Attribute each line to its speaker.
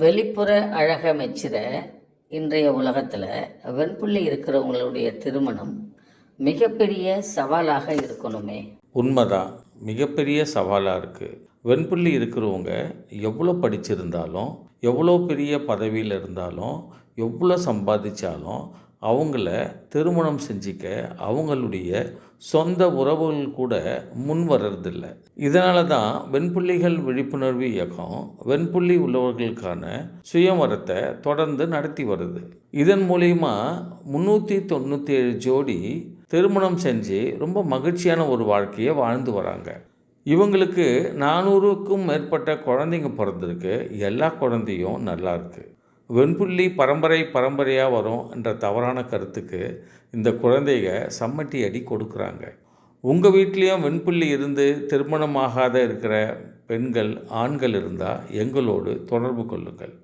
Speaker 1: வெளிப்புற அழக மெச்சிட இன்றைய உலகத்தில் வெண்புள்ளி இருக்கிறவங்களுடைய திருமணம் மிகப்பெரிய சவாலாக இருக்கணுமே.
Speaker 2: உண்மைதான். மிகப்பெரிய சவாலாக இருக்குது வெண்புள்ளி இருக்கிறவங்க எவ்வளோ படிச்சிருந்தாலும் எவ்வளோ பெரிய பதவியில் இருந்தாலும் எவ்வளோ சம்பாதிச்சாலும் அவங்கள திருமணம் செஞ்சிக்க அவங்களுடைய சொந்த உறவுகள் கூட முன் வர்றதில்லை. இதனால தான் வெண்புள்ளிகள் விழிப்புணர்வு இயக்கம் வெண்புள்ளி உள்ளவர்களுக்கான சுயமரத்தை தொடர்ந்து நடத்தி வருது. இதன் மூலிமா முந்நூற்றி தொண்ணூற்றி ஏழு ஜோடி திருமணம் செஞ்சு ரொம்ப மகிழ்ச்சியான ஒரு வாழ்க்கையை வாழ்ந்து வராங்க. இவங்களுக்கு நானூறுக்கும் மேற்பட்ட குழந்தைங்க பிறந்திருக்கு. எல்லா குழந்தையும் நல்லா இருக்குது வெண்புள்ளி பரம்பரை பரம்பரையாக வரும் என்ற தவறான கருத்துக்கு இந்த குழந்தைக சம்மட்டி அடி கொடுக்குறாங்க. உங்கள் வீட்லேயும் வெண்புள்ளி இருந்து திருமணமாகாத இருக்கிற பெண்கள் ஆண்கள் இருந்தால் எங்களோடு தொடர்பு கொள்ளுங்கள்.